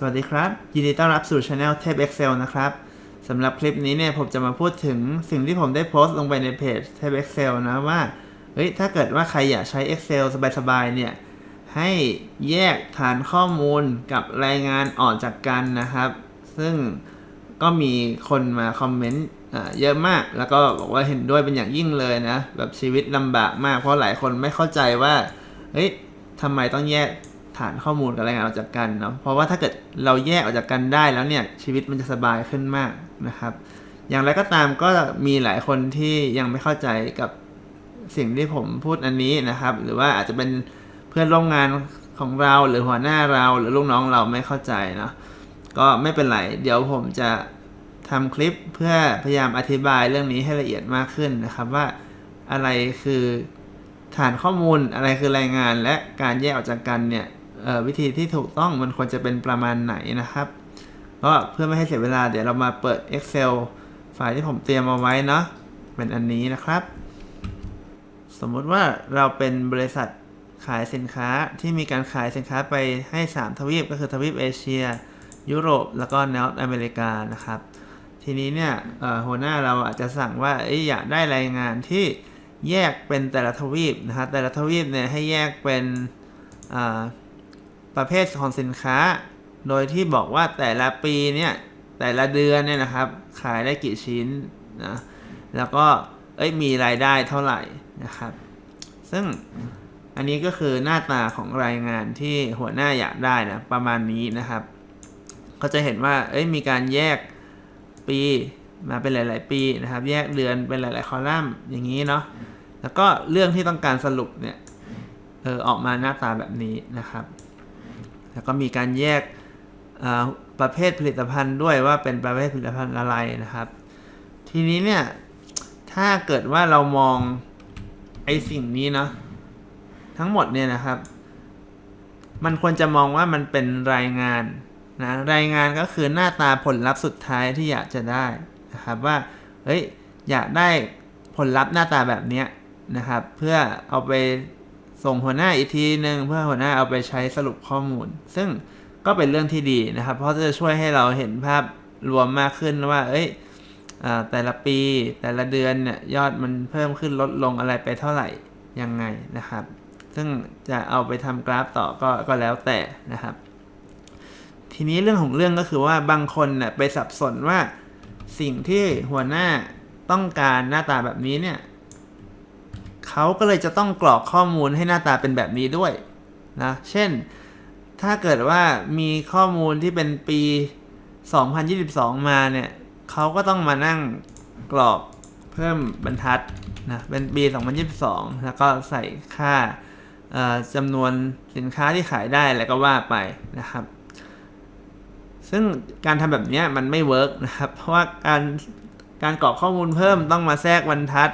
สวัสดีครับ ยินดีต้อนรับสู่ช anel Tape Excel นะครับสำหรับคลิปนี้เนี่ยผมจะมาพูดถึงสิ่งที่ผมได้โพสต์ลงไปในเพจ Tape Excel นะว่าเฮ้ยถ้าเกิดว่าใครอยากใช้ Excel สบายๆเนี่ยให้แยกฐานข้อมูลกับรายงานออกจากกันนะครับ ซึ่งก็มีคนมาคอมเมนต์เยอะมาก แล้วก็บอกว่าเห็นด้วยเป็นอย่างยิ่งเลยนะ แบบชีวิตลำบากมาก เพราะหลายคนไม่เข้าใจว่าเฮ้ยทำไมต้องแยก ฐานข้อมูลกับรายงานออกจากกันเนาะเพราะว่าถ้าเกิดเราแยกออกจากกันได้แล้วเนี่ยชีวิตมันจะสบายขึ้นมากนะครับ อย่างไรก็ตามก็มีหลายคนที่ยังไม่เข้าใจกับสิ่งที่ผมพูดอันนี้นะครับ หรือว่าอาจจะเป็นเพื่อนร่วมงานของเราหรือหัวหน้าเราหรือลูกน้องเราไม่เข้าใจเนาะก็ไม่เป็นไรเดี๋ยวผมจะทำคลิปเพื่อพยายามอธิบายเรื่องนี้ให้ละเอียดมากขึ้นนะครับว่าอะไรคือฐานข้อมูลอะไรคือรายงานและการแยกออกจากกันเนี่ย วิธีที่ถูกต้องมันควรจะเป็นประมาณไหนนะครับ ก็เพื่อไม่ให้เสียเวลาเดี๋ยวเรามาเปิด Excel ไฟล์ที่ผมเตรียมเอาไว้เนาะเป็นอันนี้นะครับ สมมุติว่าเราเป็นบริษัทขายสินค้าที่มีการขายสินค้าไปให้ 3 ทวีปก็คือทวีปเอเชีย ยุโรป แล้วก็นอร์ทอเมริกานะครับ ทีนี้เนี่ยหัวหน้าเราอาจจะสั่งว่าอยากได้รายงานที่แยกเป็นแต่ละทวีปนะครับแต่ละทวีปเนี่ยให้แยกเป็น ประเภทของสินค้า โดยที่บอกว่าแต่ละปีเนี่ยแต่ละเดือนเนี่ยนะครับ ขายได้กี่ชิ้นนะแล้วก็เอ้ยมีรายได้เท่าไหร่นะครับ ซึ่งอันนี้ก็คือหน้าตาของรายงานที่หัวหน้าอยากได้นะประมาณนี้นะครับ ก็จะเห็นว่าเอ้ยมีการแยกปีมาเป็นหลาย ๆ ปีนะครับ แยกเดือนเป็นหลาย ๆ คอลัมน์อย่างนี้เนาะแล้วก็เรื่องที่ต้องการสรุปเนี่ยเออออกมาหน้าตาแบบนี้นะครับ แล้วก็มีการแยกประเภทผลิตภัณฑ์ด้วยว่าเป็นประเภทผลิตภัณฑ์อะไรนะครับ ทีนี้เนี่ย ถ้าเกิดว่าเรามองไอสิ่งนี้เนาะทั้งหมดเนี่ยนะครับ มันควรจะมองว่ามันเป็นรายงานนะรายงานก็คือหน้าตาผลลัพธ์สุดท้ายที่อยากจะได้นะครับว่าเฮ้ยอยากได้ผลลัพธ์หน้าตาแบบเนี้ยนะครับ เพื่อเอาไป ส่งหัวหน้าอีกทีหนึ่งเพื่อหัวหน้าเอาไปใช้สรุปข้อมูล ซึ่งก็เป็นเรื่องที่ดีนะครับ เพราะจะช่วยให้เราเห็นภาพรวมมากขึ้นว่า เอ้ยอแต่ละปีแต่ละเดือนเนี่ยยอดมันเพิ่มขึ้นลดลงอะไรไปเท่าไหร่ยังไงนะครับ ซึ่งจะเอาไปทำกราฟต่อก็ก็แล้วแต่นะครับ ทีนี้เรื่องของเรื่องก็คือว่าบางคนเนี่ยไปสับสนว่าสิ่งที่หัวหน้าต้องการหน้าตาแบบนี้เนี่ย เขาก็เลยจะต้องกรอกข้อมูลให้หน้าตาเป็นแบบนี้ด้วยนะ เช่น ถ้าเกิดว่ามีข้อมูลที่เป็นปี 2022 มาเนี่ยเขาก็ต้องมานั่งกรอกเพิ่มบรรทัดนะเป็นปี 2022 แล้วก็ใส่ค่าจำนวนสินค้าที่ขายได้แล้วก็ว่าไปนะครับ ซึ่งการทำแบบนี้มันไม่เวิร์กนะครับ เพราะว่าการการกรอกข้อมูลเพิ่มต้องมาแทรกบรรทัด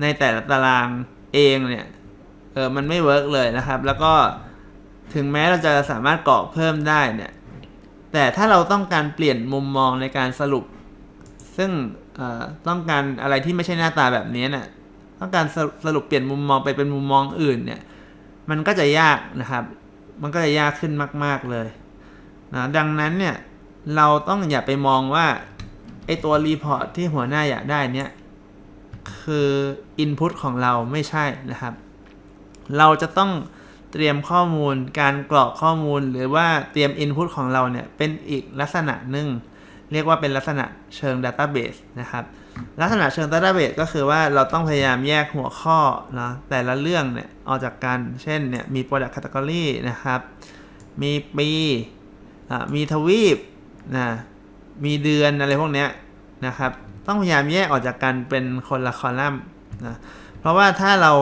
ในแต่ละตารางเองเนี่ยเออมันไม่เวิร์กเลยนะครับ แล้วก็ถึงแม้เราจะสามารถกรอกเพิ่มได้เนี่ยแต่ถ้าเราต้องการเปลี่ยนมุมมองในการสรุป ซึ่งต้องการอะไรที่ไม่ใช่หน้าตาแบบนี้เนี่ยต้องการสรุปสรุปเปลี่ยนมุมมองไปเป็นมุมมองอื่นเนี่ยมันก็จะยากนะครับ มันก็จะยากขึ้นมาก ๆเลยนะดังนั้นเนี่ยเราต้องอย่าไปมองว่าไอตัวรีพอร์ตที่หัวหน้าอยากได้เนี่ย คือ Input ของเราไม่ใช่นะครับ เราจะต้องเตรียมข้อมูลการกรอกข้อมูลหรือว่าเตรียม Input ของเราเนี่ยเป็นอีกลักษณะหนึ่งเรียกว่าเป็นลักษณะเชิง Database นะครับ ลักษณะเชิง Database ก็คือว่าเราต้องพยายามแยกหัวข้อนะแต่ละเรื่องเนี่ยออกจากกัน เช่นเนี่ยมี Product Category นะครับ มีปีมีทวีปนะมีเดือนอะไรพวกเนี้ยนะครับ ต้องพยายามแยกออกจากกันเป็นคนละคอลัมน์นะเพราะว่าถ้าเรา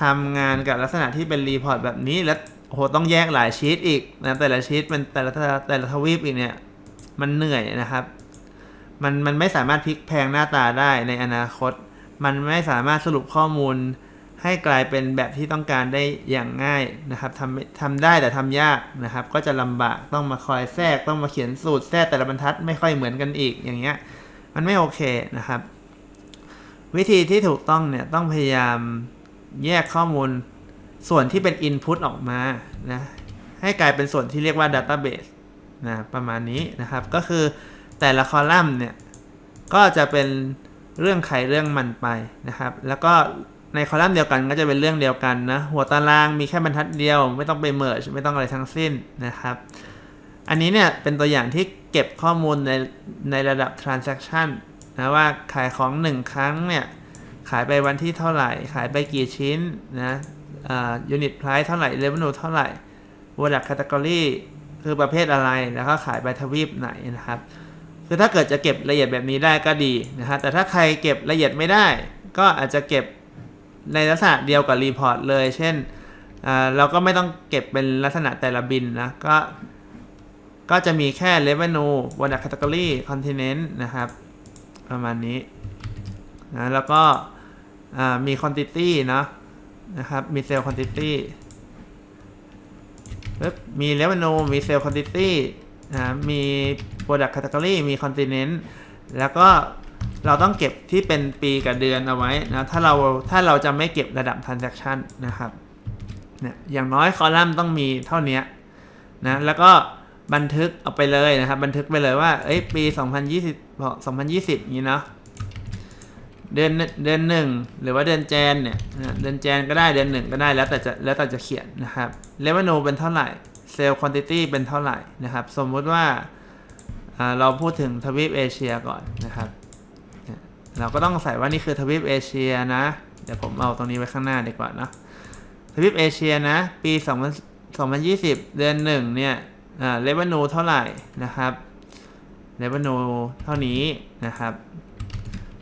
ทำงานกับลักษณะที่เป็นรีพอร์ตแบบนี้แล้วโหต้องแยกหลายชีตอีกนะแต่ละชีตเป็นแต่ละแต่ละทวีปอีกเนี่ยมันเหนื่อยนะครับมันมันไม่สามารถพลิกแพงหน้าตาได้ในอนาคต มันไม่สามารถสรุปข้อมูล ให้กลายเป็นแบบที่ต้องการได้อย่างง่ายนะครับทำทำได้แต่ทำยากนะครับ ก็จะลำบากต้องมาคอยแทรกต้องมาเขียนสูตรแทรกแต่ละบรรทัดไม่ค่อยเหมือนกันอีกอย่างเงี้ย มันไม่โอเคนะครับ วิธีที่ถูกต้องเนี่ยต้องพยายามแยกข้อมูลส่วนที่เป็น Input ออกมานะให้กลายเป็นส่วนที่เรียกว่า Database นะประมาณนี้นะครับก็คือแต่ละคอลัมน์เนี่ยก็จะเป็นเรื่องใครเรื่องมันไปนะครับ แล้วก็ในคอลัมน์เดียวกันก็จะเป็นเรื่องเดียวกันนะหัวตารางมีแค่บรรทัดเดียว ไม่ต้องไปเมิร์ชไม่ต้องอะไรทั้งสิ้นนะครับ อันนี้เนี่ยเป็นตัวอย่างที่ เก็บข้อมูลในในระดับ transaction นะว่าขายของหนึ่งครั้งเนี่ย ขายไปวันที่เท่าไหร่ ขายไปกี่ชิ้นนะยูนิตไพรซ์เท่าไหร่ revenue เท่าไหร่ product category คือประเภทอะไร แล้วก็ขายไปทวีปไหนนะครับ คือถ้าเกิดจะเก็บละเอียดแบบนี้ได้ก็ดีนะฮะแต่ถ้าใครเก็บละเอียดไม่ได้ ก็อาจจะเก็บในลักษณะเดียวกับรีพอร์ตเลย เช่นอ่าเราก็ไม่ต้องเก็บเป็นลักษณะแต่ละบินนะ ก็ ก็จะมีแค่ revenue product category continent นะครับ ประมาณนี้นะแล้วก็มี quantity เนอะนะครับ มี sale quantity มี revenue มี sale quantity นะมี product category มี continent แล้วก็เราต้องเก็บที่เป็นปีกับเดือนเอาไว้นะถ้าเราถ้าเราจะไม่เก็บระดับ transaction นะครับเนี่ยอย่างน้อยคอลัมน์ต้องมีเท่านี้นะแล้วก็ บันทึกเอาไปเลยนะครับ บันทึกไปเลยว่า เอ้ยปี 2020บอ2020อย่างนี้เนาะเดือนเดือนหนึ่งหรือว่าเดือนแจนเนี่ยเดือนแจนก็ได้เดือนหนึ่งก็ได้แล้วแต่จะแล้วแต่จะเขียนนะครับ revenue เป็นเท่าไหร่เซลล์ quantity เป็นเท่าไหร่นะครับ สมมุติว่าเราพูดถึงทวีปเอเชียก่อนนะครับ เราก็ต้องใส่ว่านี่คือทวีปเอเชียนะ เดี๋ยวผมเอาตรงนี้ไว้ข้างหน้าดีกว่านะทวีปเอเชียนะ ปี 2020 เดือนหนึ่งเนี่ย อ่า revenue เท่าไหร่นะครับ revenue เท่านี้นะครับ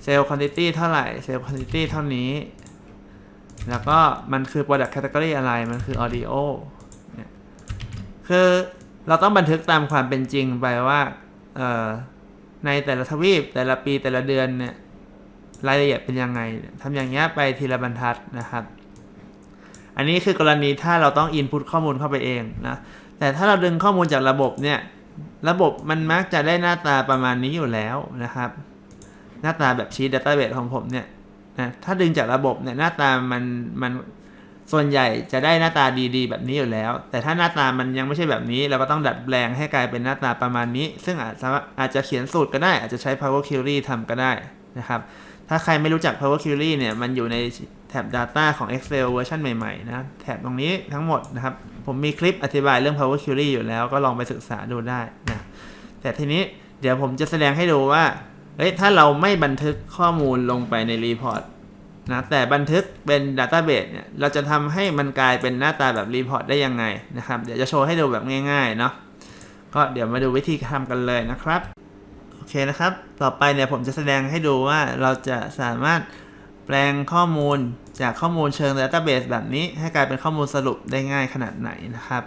เซลล์ quantity เท่าไหร่เซลล์ quantity เท่านี้ แล้วก็มันคือ product category อะไรมันคือ audio เนี่ยคือเราต้องบันทึกตามความเป็นจริงไปว่าในแต่ละทวีปแต่ละปีแต่ละเดือนเนี่ยรายละเอียดเป็นยังไงทำอย่างเงี้ยไปทีละบรรทัดนะครับ อันนี้คือกรณีถ้าเราต้อง input ข้อมูลเข้าไปเองนะ แต่ถ้าเราดึงข้อมูลจากระบบเนี่ย ระบบมันมักจะได้หน้าตาประมาณนี้อยู่แล้วนะครับ หน้าตาแบบชีต database ของผมเนี่ยนะถ้าดึงจากระบบเนี่ยหน้าตามันมันส่วนใหญ่จะได้หน้าตาดีๆ แบบนี้อยู่แล้ว แต่ถ้าหน้าตามันยังไม่ใช่แบบนี้ เราก็ต้องดัดแปลงให้กลายเป็นหน้าตาประมาณนี้ ซึ่งอาจจะอาจจะเขียนสูตรก็ได้ อาจจะใช้ Power Query ทำก็ได้นะครับ ถ้าใครไม่รู้จัก Power Query เนี่ย มันอยู่ใน แท็บ Data ของ Excel เวอร์ชันใหม่ๆนะแท็บตรงนี้ทั้งหมดนะครับ ผมมีคลิปอธิบายเรื่อง Power Query อยู่แล้วก็ลองไปศึกษาดูได้นะแต่ทีนี้เดี๋ยวผมจะแสดงให้ดูว่าเอ้ยถ้าเราไม่บันทึกข้อมูลลงไปในรีพอร์ตนะแต่บันทึกเป็น Database เนี่ยเราจะทำให้มันกลายเป็นหน้าตาแบบรีพอร์ตได้ยังไงนะครับ เดี๋ยวจะโชว์ให้ดูแบบง่ายๆเนาะก็เดี๋ยวมาดูวิธีทำกันเลยนะครับโอเคนะครับ ต่อไปเนี่ยผมจะแสดงให้ดูว่าเราจะสามารถแปลงข้อมูล จากข้อมูลเชิง Database แบบนี้ ให้กลายเป็นข้อมูลสรุปได้ง่ายขนาดไหนนะครับ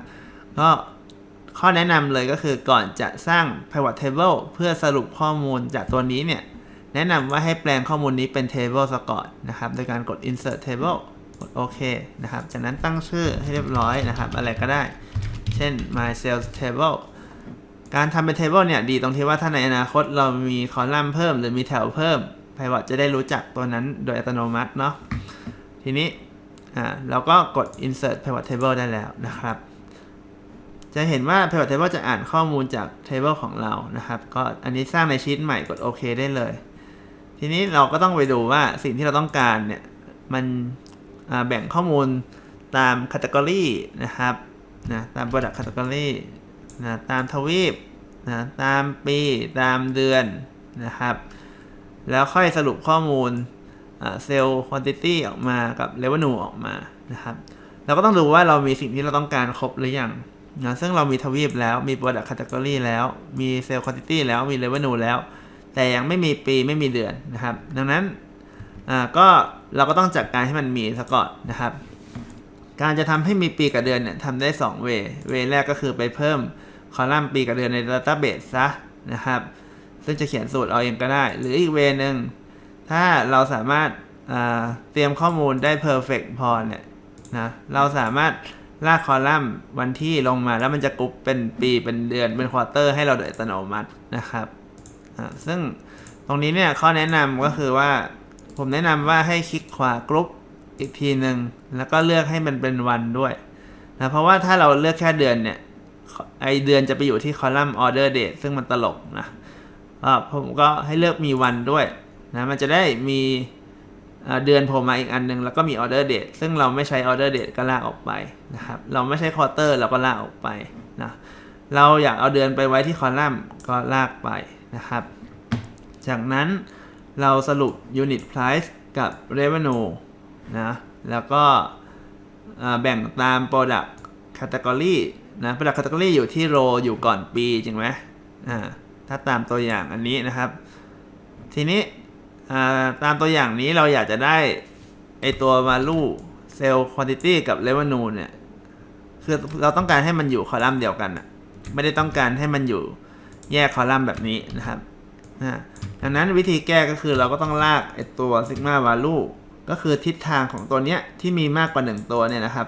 ก็ข้อแนะนำเลยก็คือก่อนจะสร้าง pivot table เพื่อสรุปข้อมูลจากตัวนี้เนี่ย แนะนำว่าให้แปลงข้อมูลนี้เป็น table ซะก่อนนะครับ โดยการกด insert table กดโอเคนะครับ จากนั้นตั้งชื่อให้เรียบร้อยนะครับ อะไรก็ได้ เช่น my sales table การทำเป็น table เนี่ยดีตรงที่ว่าถ้าในอนาคตเรามีคอลัมน์เพิ่ม หรือมีแถวเพิ่ม pivot จะได้รู้จักตัวนั้นโดยอัตโนมัติเนาะ ทีนี้อ่าเราก็กด insert pivot table ได้แล้วนะครับ จะเห็นว่า pivot table จะอ่านข้อมูลจาก table ของเรานะครับ ก็อันนี้สร้างในชีตใหม่กดโอเคได้เลย ทีนี้เราก็ต้องไปดูว่าสิ่งที่เราต้องการเนี่ย มันแบ่งข้อมูลตาม category นะครับนะตาม product category นะตามทวีปนะตามปีตามเดือนนะครับ แล้วค่อยสรุปข้อมูล เซลล์ quantity ออกมากับ revenue ออกมานะครับเราก็ต้องดูว่าเรามีสิ่งที่เราต้องการครบหรือยังนะซึ่งเรามีทวีปแล้วมี product category แล้วมี sale quantity แล้วมี revenue แล้ว แต่ยังไม่มีปีไม่มีเดือนนะครับ ดังนั้นก็เราก็ต้องจัดการให้มันมีซะก่อนนะครับ การจะทำให้มีปีกับเดือนเนี่ยทำได้2เวเวแรกก็คือไปเพิ่มคอลัมน์ปีกับเดือนใน database ซะนะครับ ซึ่งจะเขียนสูตรเอาเองก็ได้ หรืออีกเวหนึ่ง ถ้าเราสามารถอ่าเตรียมข้อมูลได้ perfect พอเนี่ยนะเราสามารถลากคอลัมน์วันที่ลงมาแล้วมันจะกรุ๊ปเป็นปีเป็นเดือนเป็นควอเตอร์ให้เราโดยอัตโนมัตินะครับอ่าซึ่งตรงนี้เนี่ยข้อแนะนำก็คือว่า ผมแนะนำว่าให้คลิกขวากรุ๊ปอีกทีหนึ่งแล้วก็เลือกให้มันเป็นวันด้วยนะเพราะว่าถ้าเราเลือกแค่เดือนเนี่ยไอเดือนจะไปอยู่ที่คอลัมน์ order date ซึ่งมันตลกนะอ่าผมก็ให้เลือกมีวันด้วย นะ มันจะได้มีเดือนโผล่มาอีกอันหนึง แล้วก็มี order date ซึ่งเราไม่ใช้ order date ก็ลากออกไปนะครับ เราไม่ใช้ quarter เราก็ลากออกไปนะเราอยากเอาเดือนไปไว้ที่คอลัมน์ก็ลากไปนะครับ จากนั้นเราสรุป unit price กับ revenue นะ แล้วก็แบ่งตาม product category นะ product category อยู่ที่ row อยู่ก่อนปีจริงไหมอ่าถ้าตามตัวอย่างอันนี้นะครับ ทีนี้ ตามตัวอย่างนี้เราอยากจะได้ไอตัว value sell quantity กับ revenue เนี่ย คือเราต้องการให้มันอยู่คอลัมน์เดียวกันอะไม่ได้ต้องการให้มันอยู่แยกคอลัมน์แบบนี้นะครับอ่าดังนั้นวิธีแก้ก็คือเราก็ต้องลากไอตัว sigma value ก็คือทิศทางของตัวเนี้ยที่มีมากกว่า 1 ตัวเนี่ยนะครับ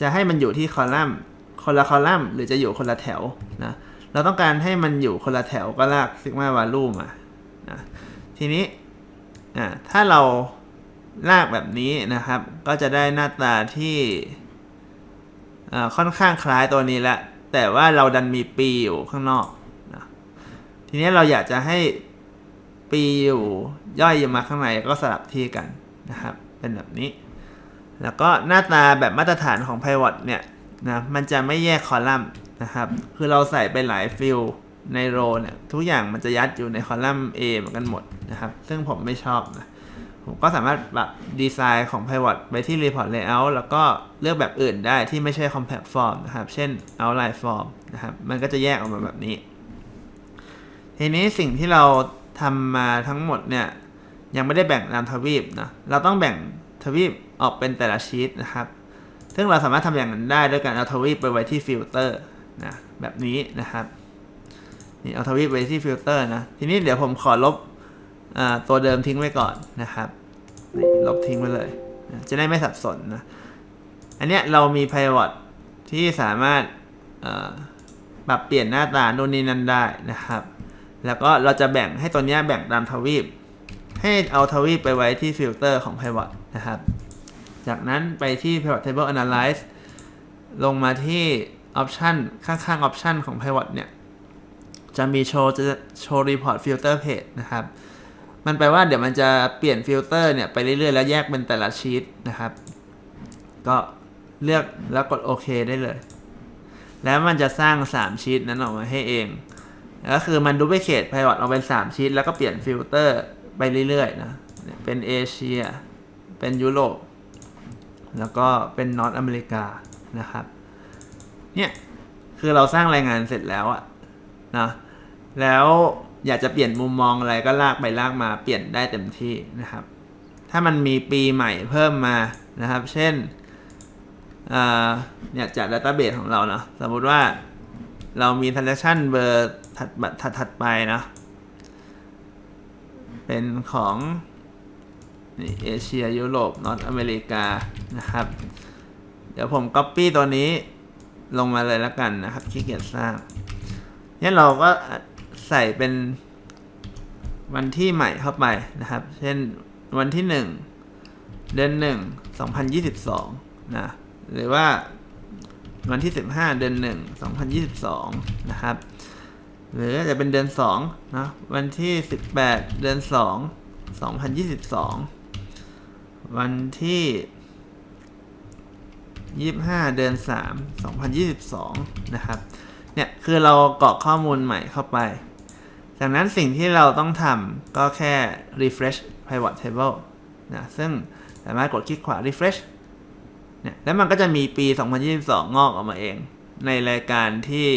จะให้มันอยู่ที่คอลัมน์คนละคอลัมน์หรือจะอยู่คนละแถวนะ เราต้องการให้มันอยู่คนละแถวก็ลาก sigma value มานะทีนี้ อ่าถ้าเราลากแบบนี้นะครับ ก็จะได้หน้าตาที่ค่อนข้างคล้ายตัวนี้ละแต่ว่าเราดันมีปีอยู่ข้างนอกนะทีนี้เราอยากจะให้ปีอยู่ย่อยมาข้างในก็สลับที่กันนะครับ เป็นแบบนี้ แล้วก็หน้าตาแบบมาตรฐานของ Pivot เนี่ยนะมันจะไม่แยกคอลัมน์นะครับ คือเราใส่ไปหลายฟิล ในโรเนี่ยทุกอย่างมันจะยัดอยู่ในคอลัมน์ A เหมือนกันหมดนะครับ ซึ่งผมไม่ชอบนะ ผมก็สามารถปรับดีไซน์ของ Pivot ไปที่ Report Layout แล้วก็เลือกแบบอื่นได้ที่ไม่ใช่ Compact Form นะครับ เช่น Outline Form นะครับ มันก็จะแยกออกมาแบบนี้ ทีนี้สิ่งที่เราทำมาทั้งหมดเนี่ยยังไม่ได้แบ่งตามทวีปนะเราต้องแบ่งทวีปออกเป็นแต่ละชีตนะครับ ซึ่งเราสามารถทำอย่างนั้นได้ด้วยการเอาทวีปไปไว้ที่ฟิลเตอร์นะแบบนี้นะครับ นี่เอาทวีปไว้ที่ฟิลเตอร์นะ ทีนี้เดี๋ยวผมขอลบอตัวเดิมทิ้งไว้ก่อนนะครับลบทิ้งไว้เลย จะได้ไม่สับสนนะ อันเนี้ยเรามี pivot ที่สามารถปรับเปลี่ยนหน้าตาโน่นนี่นั่นได้นะครับ แล้วก็เราจะแบ่งให้ตัวเนี้ยแบ่งตามทวีป ให้เอาทวีปไปไว้ที่ฟิลเตอร์ของ pivot นะครับ จากนั้นไปที่ pivot table analyze ลงมาที่ option ข้างๆ option ของ pivot เนี่ย จะมีโชว์จะโชว์ report filter page นะครับ มันแปลว่าเดี๋ยวมันจะเปลี่ยนฟิลเตอร์เนี่ยไปเรื่อยๆ แล้วแยกเป็นแต่ละชีตนะครับ ก็เลือกแล้วกดโอเคได้เลย แล้วมันจะสร้าง 3 ชีตนั้นออกมาให้เอง ก็คือมันดูไปเขตไพวอตเอาเป็น 3 ชีตแล้วก็เปลี่ยนฟิลเตอร์ไปเรื่อยๆนะเนี่ยเป็นเอเชีย เป็นยุโรป แล้วก็เป็นนอตอเมริกานะครับ เนี่ย คือเราสร้างรายงานเสร็จแล้วอะนะ แล้วอยากจะเปลี่ยนมุมมองอะไรก็ลากไปลากมาเปลี่ยนได้เต็มที่นะครับ ถ้ามันมีปีใหม่เพิ่มมานะครับ เช่นอ่าเนี่ยจาก Database ของเราเนาะสมมุติว่าเรามี transaction เบอร์ถัดถัดถัดไปเนาะเป็นของนี่เอเชียยุโรปนอตอเมริกานะครับ เดี๋ยวผม Copy ตัวนี้ลงมาเลยแล้วกันนะครับขี้เกียจสร้างเนี่ยเราก็ ใส่เป็นวันที่ใหม่เข้าไปนะครับ เช่นวันที่หนึ่งเดือนหนึ่งสองพันยี่สิบสองนะ หรือว่าวันที่สิบห้าเดือนหนึ่งสองพันยี่สิบสองนะครับ หรือจะเป็นเดือนสองนะ วันที่สิบแปดเดือนสองสองพันยี่สิบสองวันที่ยี่ิบห้าเดือนสามสองพันยี่สิบสองนะครับ เนี่ย คือเรากรอกข้อมูลใหม่เข้าไป จากนั้นสิ่งที่เราต้องทำก็แค่ refresh pivot table นะซึ่งสามารถกดคลิกขวา refresh เนี่ยแล้วมันก็จะมีปี 2022 งอกออกมาเอง ในรายการที่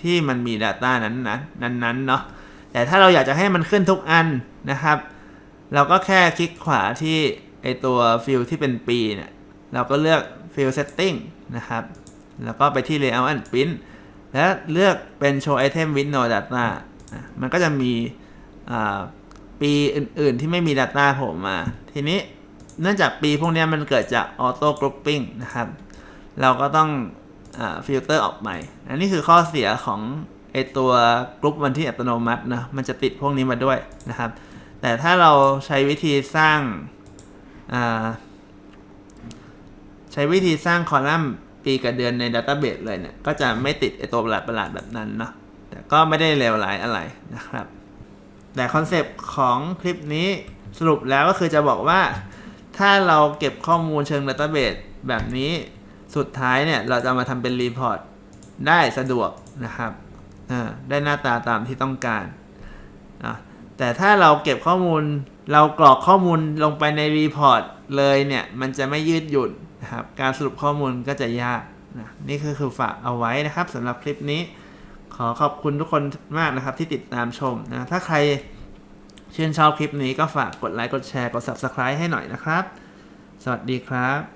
ที่มันมี Data นั้นนะนั้นๆเนาะแต่ถ้าเราอยากจะให้มันขึ้นทุกอันนะครับ เราก็แค่คลิกขวาที่ไอตัวฟิลที่เป็นปีเนี่ยเราก็เลือก field setting นะครับ แล้วก็ไปที่ layout and print แล้วเลือกเป็น show item with no data มันก็จะมีปีอื่นๆที่ไม่มี data โผล่มา ทีนี้เนื่องจากปีพวกนี้มันเกิดจาก auto grouping นะครับ เราก็ต้องฟิลเตอร์ออกใหม่ อันนี้คือข้อเสียของไอตัวกรุ๊ปวันที่อัตโนมัตินะมันจะติดพวกนี้มาด้วยนะครับ แต่ถ้าเราใช้วิธีสร้างาใช้วิธีสร้างคอลัมน์ปีกับเดือนในดัต a ้เบ e เลยเนี่ย ก็จะไม่ติดไอตัวประหลาดประหลาดๆแบบนั้นเนาะ ก็ไม่ได้เลวร้ายอะไรนะครับ แต่คอนเซปต์ของคลิปนี้สรุปแล้วก็คือจะบอกว่า ถ้าเราเก็บข้อมูลเชิงดัต a ้เบ e แบบนี้สุดท้ายเนี่ย เราจะมาทำเป็นรีพอร์ตได้สะดวกนะครับอ่าได้หน้าตาตามที่ต้องการอะแต่ถ้าเราเก็บข้อมูลเรากรอกข้อมูลลงไปในรีพอร์ตเลยเนี่ย มันจะไม่ยืดหยุ่นนะครับ การสรุปข้อมูลก็จะยากนะนี่คือคือฝากเอาไว้นะครับสำหรับคลิปนี้ ขอขอบคุณทุกคนมากนะครับที่ติดตามชมนะ ถ้าใครชื่นชอบคลิปนี้ก็ฝากกดไลค์ กดแชร์ กด Subscribe ให้หน่อยนะครับ สวัสดีครับ